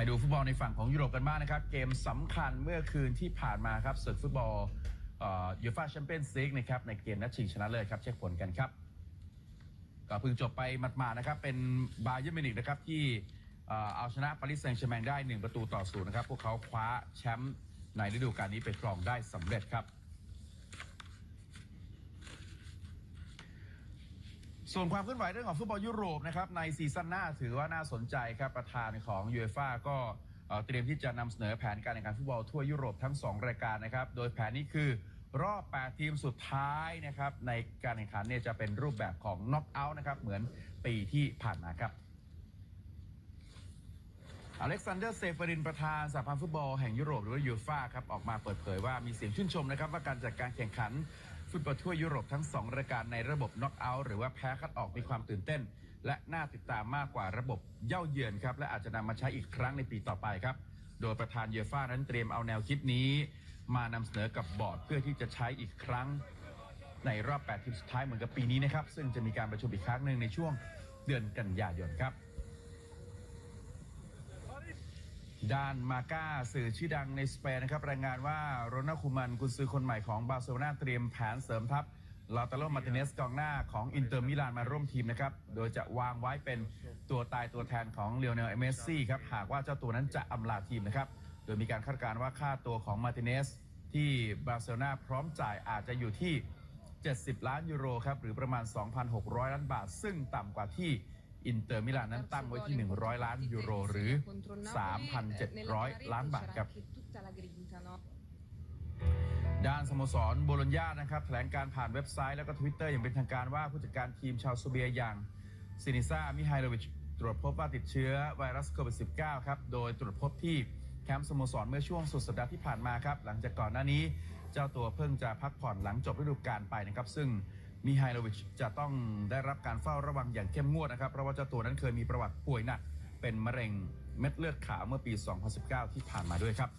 ไปดูฟุตบอลในฝั่งของยุโรปกันบ้างนะครับ เกมสำคัญเมื่อคืนที่ผ่านมาครับศึกฟุตบอลยูฟ่าแชมเปี้ยนส์ลีกนะครับในเกมนัดชิงชนะเลิศครับ เช็คผลกันครับก็เพิ่งจบไปหมาดๆนะครับ เป็นบาเยอร์มินิกนะครับที่เอ่อเอาชนะปารีสแซงต์แชร์แมงได้ 1 ประตูต่อศูนย์นะครับ พวกเขาคว้าแชมป์ในฤดูกาลนี้ไปครองได้สำเร็จครับ ส่วนความเคลื่อนไหวเรื่องของฟุตบอลยุโรปนะครับในซีซั่นหน้าถือว่าน่าสนใจครับประธานของยูเอฟ่าก็เตรียมที่จะนำเสนอแผนการแข่งขันฟุตบอลทั่วยุโรปทั้ง 2 รายการนะครับ โดยแผนนี้คือรอบ 8 ทีมสุดท้ายนะครับในการแข่งขันเนี่ยจะเป็นรูปแบบของน็อกเอาท์นะครับเหมือนปีที่ผ่านมาครับอเล็กซานเดอร์เซเฟรินประธานสหพันธ์ฟุตบอลแห่งยุโรปหรือว่ายูฟ่าครับออกมาเปิดเผยว่ามีเสียงชื่นชมนะครับว่าการจัดการแข่งขัน ฟุตบอลทั่วยุโรปทั้ง 2 รายการในระบบน็อกเอาท์หรือว่าแพ้คัดออกมีความตื่นเต้น และน่าติดตามมากกว่าระบบเย่าเยือนครับ และอาจจะนำมาใช้อีกครั้งในปีต่อไปครับ โดยประธานเยฟ่านั้นเตรียมเอาแนวคิดนี้ มานำเสนอกับบอร์ดเพื่อที่จะใช้อีกครั้ง ในรอบ 8 ทีมสุดท้ายเหมือนกับปีนี้นะครับซึ่งจะมีการประชุมอีกครั้งหนึ่งในช่วงเดือนกันยายนครับ ด้านมาก้าสื่อชื่อดังในสเปนนะครับรายงานว่าโรนัลคูมันกุนซือคนใหม่ของบาร์เซโลนาเตรียมแผนเสริมทัพลาตาโลมาร์ติเนสกองหน้าของอินเตอร์มิลานมาร่วมทีมนะครับ โดยจะวางไว้เป็นตัวตายตัวแทนของเลโอเนลเมสซี่ครับ หากว่าเจ้าตัวนั้นจะอำลาทีมนะครับ โดยมีการคาดการณ์ว่าค่าตัวของมาร์ติเนสที่บาร์เซโลนาพร้อมจ่ายอาจจะอยู่ที่ 70 ล้านยูโรครับ หรือประมาณ 2,600 ล้านบาท ซึ่งต่ำกว่าที่ อินเตอร์มิลานนั้นตั้งไว้ที่ 100 ล้านยูโรหรือ 3,700 ล้านบาทครับ ด้านสโมสรโบโลญญานะครับแถลงการผ่านเว็บไซต์แล้วก็ทวิตเตอร์อย่างเป็นทางการว่าผู้จัดการทีมชาวเซเบียอย่างซินิซามิไฮโลวิช ตรวจพบว่าติดเชื้อไวรัสโควิด -19 ครับ โดยตรวจพบที่แคมป์สโมสรเมื่อช่วงสุดสัปดาห์ที่ผ่านมาครับ หลังจากก่อนหน้านี้ เจ้าตัวเพิ่งจะพักผ่อนหลังจบฤดูกาลไปนะครับ ซึ่ง มิไฮโลวิชจะต้องได้รับการเฝ้าระวังอย่างเข้มงวดนะครับ เพราะว่าเจ้าตัวนั้นเคยมีประวัติป่วยหนัก เป็นมะเร็งเม็ดเลือดขาวเมื่อปี 2019 ที่ผ่านมาด้วยครับ